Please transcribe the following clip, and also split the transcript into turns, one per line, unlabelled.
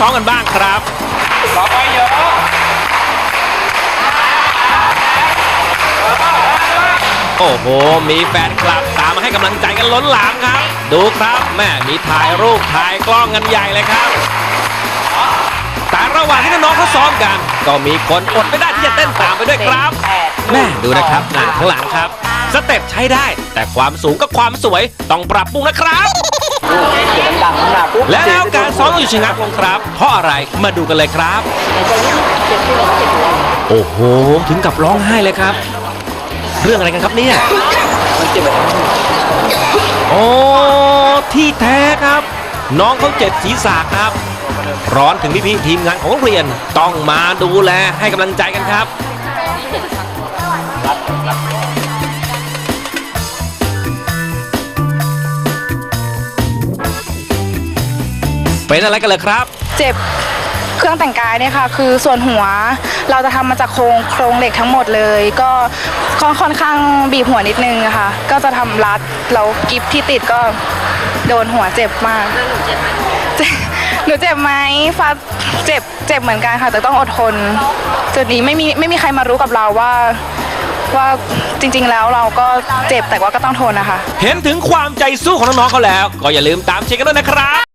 ซ้อมกันบ้างครับ
ต่อไปเยอะ
โอ้โห มีแฟนคลับตามมาให้กำลังใจกันล้นหลามครับ ดูครับแม่มีถ่ายรูปถ่ายกล้องกันใหญ่เลยครับ แต่ระหว่างที่น้องๆเขาซ้อมกัน ก็มีคนอดไม่ได้ที่จะเต้นตามไปด้วยครับ แม่ดูนะครับหนังข้างหลังครับ สเต็ปใช้ได้ แต่ความสูงกับความสวยต้องปรับปรุงนะครับ
เสียงดังข้น้าปุ๊บ
แล้วการซ้อมต้องหยุดชะงักลงครับ เพราะอะไรมาดูกันเลยครับ โอ้โห ถึงกับร้องไห้เลยครับ เรื่องอะไรกันครับเนี่ย
มันเจ็บแบบ
โอ้ที่แท้ครับ น้องเขาเจ็บศีรษะครับ ร้อนถึงพี่ๆทีมงานของโรงเรียนต้องมาดูแลให้กำลังใจกันครับ เป็นอะไรกันเลยครับ
เจ็บเครื่องแต่งกายเนี่ยค่ะ คือส่วนหัวเราจะทำมาจากโครงโครงเหล็กทั้งหมดเลย ก็ค่อนค่อนข้างบีบหัวนิดนึงอะค่ะ ก็จะทำรัดแล้วกิฟที่ติดก็โดนหัวเจ็บมากแล้วหนูเจ็บไหมหนูเจ็บไหมฟ้าเจ็บเจ็บเหมือนกันค่ะ แต่ต้องอดทน จุดนี้ไม่มีไม่มีใครมารู้กับเราว่าว่าจริงๆแล้วเราก็เจ็บแต่ว่าก็ต้องทนนะคะ
เห็นถึงความใจสู้ของน้องๆเขาแล้ว ก็อย่าลืมตามเชียร์กันด้วยนะครับ